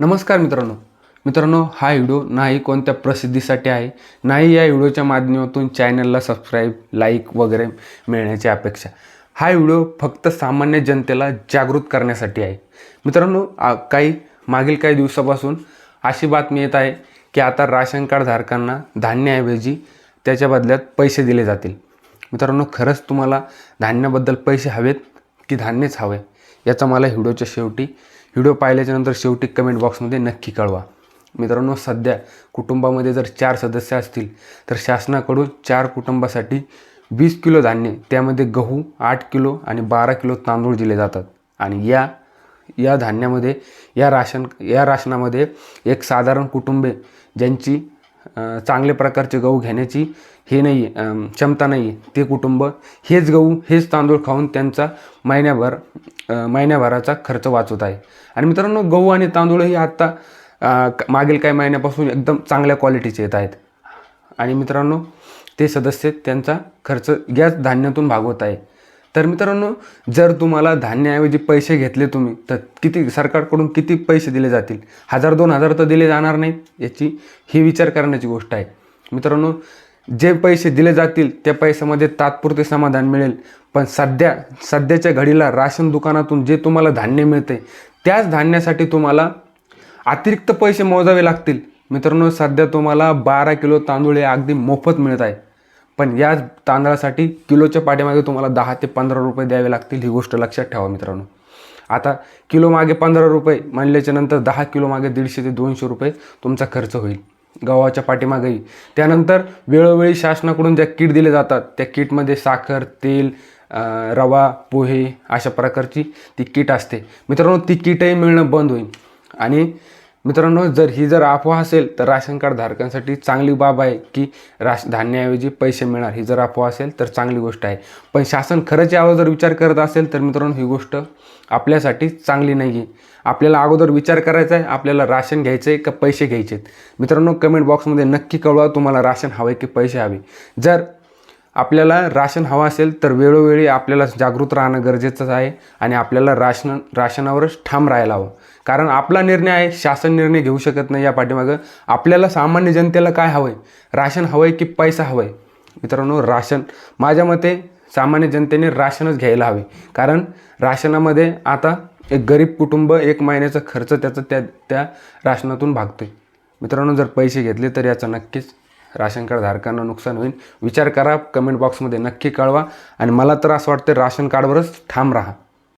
नमस्कार मित्रांनो. मित्रांनो हा व्हिडिओ नाही कोणत्या प्रसिद्धीसाठी आहे नाही या व्हिडिओच्या माध्यमातून चॅनलला सबस्क्राईब लाईक वगैरे मिळण्याची अपेक्षा. हा व्हिडिओ फक्त सामान्य जनतेला जागृत करण्यासाठी आहे. मित्रांनो काही मागील काही दिवसापासून अशी बातमी येत आहे की आता राशन कार्ड धारकांना धान्याऐवजी त्याच्या बदल्यात पैसे दिले जातील. मित्रांनो खरंच तुम्हाला धान्याबद्दल पैसे हवेत की धान्यच हवे? याचा मला व्हिडिओच्या शेवटी व्हिडिओ पाहिल्याच्यानंतर शेवटी कमेंट बॉक्समध्ये नक्की कळवा. मित्रांनो सध्या कुटुंबामध्ये जर चार सदस्य असतील तर शासनाकडून चार कुटुंबासाठी वीस किलो धान्य त्यामध्ये गहू आठ किलो आणि बारा किलो तांदूळ दिले जातात. आणि या या धान्यामध्ये या राशन या राशनामध्ये एक साधारण कुटुंबे ज्यांची चांगल्या प्रकारचे गहू घेण्याची हे नाही आहे क्षमता नाही आहे ते कुटुंब. हेच गहू हेच तांदूळ खाऊन त्यांचा महिन्याभर महिन्याभराचा खर्च वाचवत आहे. आणि मित्रांनो गहू आणि तांदूळ हे आत्ता मागील काही महिन्यापासून एकदम चांगल्या क्वालिटीचे येत आहेत. आणि मित्रांनो ते सदस्य त्यांचा खर्च याच धान्यातून भागवत आहे. तर मित्रांनो जर तुम्हाला धान्याऐवजी पैसे घेतले तुम्ही तर किती सरकारकडून किती पैसे दिले जातील? हजार दोन हजार तर दिले जाणार नाहीत याची ही विचार करण्याची गोष्ट आहे. मित्रांनो जे पैसे दिले जातील त्या पैशामध्ये तात्पुरते समाधान मिळेल. पण सध्या सध्याच्या घडीला राशन दुकानातून जे तुम्हाला धान्य मिळते त्याच धान्यासाठी तुम्हाला अतिरिक्त पैसे मोजावे लागतील. मित्रांनो सध्या तुम्हाला बारा किलो तांदूळ हे अगदी मोफत मिळत आहे. पण या तांदळासाठी किलोच्या पाठीमागे तुम्हाला दहा ते पंधरा रुपये द्यावे लागतील ही गोष्ट लक्षात ठेवा मित्रांनो. आता किलो मागे पंधरा रुपये म्हणल्याच्या नंतर दहा किलो मागे दीडशे ते दोनशे रुपये तुमचा खर्च होईल. गव्हाच्या पाठीमागेही. त्यानंतर वेळोवेळी शासनाकडून ज्या किट दिले जातात त्या किटमध्ये साखर तेल रवा पोहे अशा प्रकारची ती किट असते. मित्रांनो ती किटही मिळणं बंद होईल. आणि मित्रांनो जर ही जर अफवा असेल तर राशन कार्ड धारकांसाठी चांगली बाब आहे की राश धान्याऐवजी पैसे मिळणार. ही जर अफवा असेल तर चांगली गोष्ट आहे. पण शासन खरंच यावर जर विचार करत असेल तर मित्रांनो ही गोष्ट आपल्यासाठी चांगली नाही आहे आपल्याला अगोदर विचार करायचा आहे आपल्याला राशन घ्यायचं आहे का पैसे घ्यायचे आहेत मित्रांनो कमेंट बॉक्समध्ये नक्की कळवा तुम्हाला राशन हवं आहे की पैसे हवे. जर आपल्याला राशन हवं असेल तर वेळोवेळी आपल्याला जागृत राहणं गरजेचंच आहे आणि आपल्याला राशन राशनावरच ठाम राहायला हवं. कारण आपला निर्णय आहे शासन निर्णय घेऊ शकत नाही या पाठीमागं. आपल्याला सामान्य जनतेला काय हवं आहे राशन हवं आहे की पैसा हवं आहे मित्रांनो राशन. माझ्या मते सामान्य जनतेने राशनच घ्यायला हवे. कारण राशनामध्ये आता एक गरीब कुटुंब एक महिन्याचा खर्च त्याचा त्या त्या राशनातून भागतो आहे मित्रांनो जर पैसे घेतले तर याचं नक्कीच राशन कार्ड धारकांना नुकसान होईल. विचार करा कमेंट बॉक्समध्ये नक्की कळवा. आणि मला तर असं वाटतं राशन कार्डवरच ठाम राहा.